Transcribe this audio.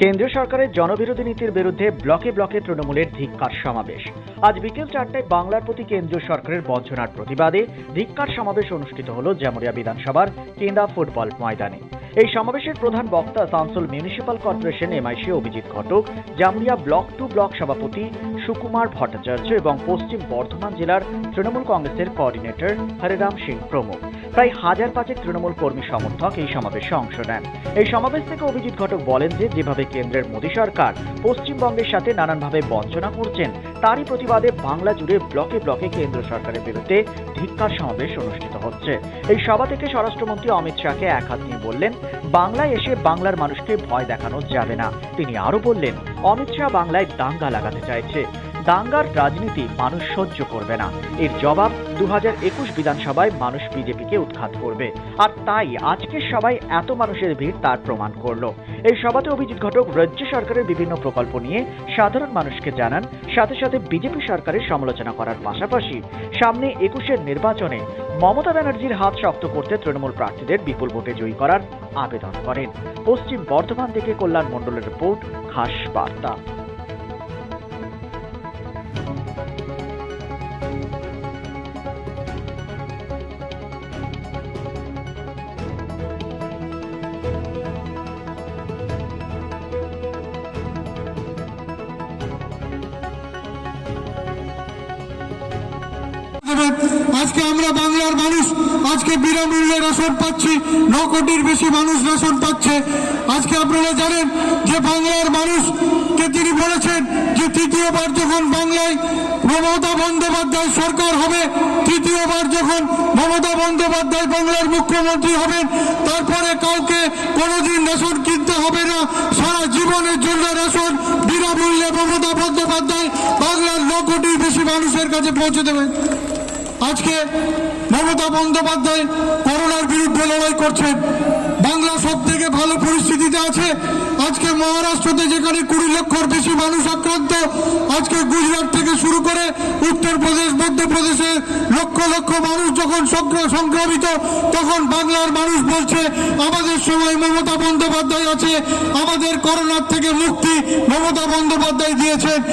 কেন্দ্রীয় সরকারের জনবিরোধী নীতির বিরুদ্ধে ব্লকে ব্লকে তৃণমূলের ধিক্কার সমাবেশ। আজ বিকেল চারটায় বাংলার প্রতি কেন্দ্রীয় সরকারের বঞ্চনার প্রতিবাদে ধিক্কার সমাবেশ অনুষ্ঠিত হল জামুরিয়া বিধানসভার কেন্দা ফুটবল ময়দানে। এই সমাবেশের প্রধান বক্তা Asansol municipal corporation MIC Abhijit Ghatak, Jamuria block two block সভাপতি সুকুমার ভট্টাচার্য এবং পশ্চিম বর্ধমান জেলার তৃণমূল কংগ্রেসের কোঅর্ডিনেটর হরিরাম সিং প্রমুখ। প্রায় হাজার পাঁচেক তৃণমূল কর্মী সমর্থক এই সমাবেশে অংশ নেন। এই সমাবেশ থেকে অভিজিৎ ঘটক বলেন যে, যেভাবে কেন্দ্রের মোদী সরকার পশ্চিমবঙ্গের সাথে নানানভাবে বঞ্চনা করছেন, তারই প্রতিবাদে বাংলা জুড়ে ব্লকে ব্লকে কেন্দ্র সরকারের বিরুদ্ধে ধিক্কার সমাবেশ অনুষ্ঠিত হচ্ছে। এই সভা থেকে স্বরাষ্ট্রমন্ত্রী অমিত শাহকে এক হাত নিয়ে বললেন, বাংলায় এসে বাংলার মানুষকে ভয় দেখানো যাবে না। তিনি আরও বললেন, অমিত শাহ বাংলায় দাঙ্গা লাগাতে চাইছে। দাঙ্গার রাজনীতি মানুষ সহ্য করবে না। এর জবাব দু বিধানসভায় মানুষ বিজেপিকে উৎখাত করবে। আর তাই আজকের সবাই এত মানুষের ভিড় তার প্রমাণ করল। এই সভাতে অভিজিৎ ঘটক রাজ্য সরকারের বিভিন্ন প্রকল্প নিয়ে সাধারণ মানুষকে জানান, সাথে সাথে বিজেপি সরকারের সমালোচনা করার পাশাপাশি সামনে একুশের নির্বাচনে মমতা ব্যানার্জির হাত শক্ত করতে তৃণমূল প্রার্থীদের বিপুল ভোটে জয়ী করার আবেদন করেন। পশ্চিম বর্ধমান থেকে কল্যাণ মণ্ডলের রিপোর্ট, খাস বার্তা। দেবেন। আজকে আমরা বাংলার মানুষ, আজকে বিনামূল্যে রেশন পাচ্ছি, ন কোটির বেশি মানুষ রেশন পাচ্ছে। আজকে আপনারা জানেন যে বাংলার মানুষকে তিনি বলেছেন যে তৃতীয়বার যখন বাংলায় মমতা বন্দ্যোপাধ্যায় সরকার হবে, তৃতীয়বার যখন মমতা বন্দ্যোপাধ্যায় বাংলার মুখ্যমন্ত্রী হবেন, তারপরে কাউকে কোনোদিন রেশন কিনতে হবে না। সারা জীবনের জন্য রেশন বিনামূল্যে মমতা বন্দ্যোপাধ্যায় বাংলার ন কোটির বেশি মানুষের কাছে পৌঁছে দেবেন। আজকে মমতা বন্দ্যোপাধ্যায় করোনার বিরুদ্ধে লড়াই করছেন বাংলা সব থেকে ভালো পরিস্থিতিতে আছে। আজকে মহারাষ্ট্রতে যেখানে কুড়ি লক্ষর বেশি মানুষ আক্রান্ত, আজকে গুজরাট থেকে শুরু করে উত্তরপ্রদেশ, মধ্যপ্রদেশে লক্ষ লক্ষ মানুষ যখন সংক্র- সংক্রমিত, তখন বাংলার মানুষ বলছে, আমাদের সময় মমতা বন্দ্যোপাধ্যায় আছে, আমাদের করোনার থেকে মুক্তি মমতা বন্দ্যোপাধ্যায় দিয়েছেন।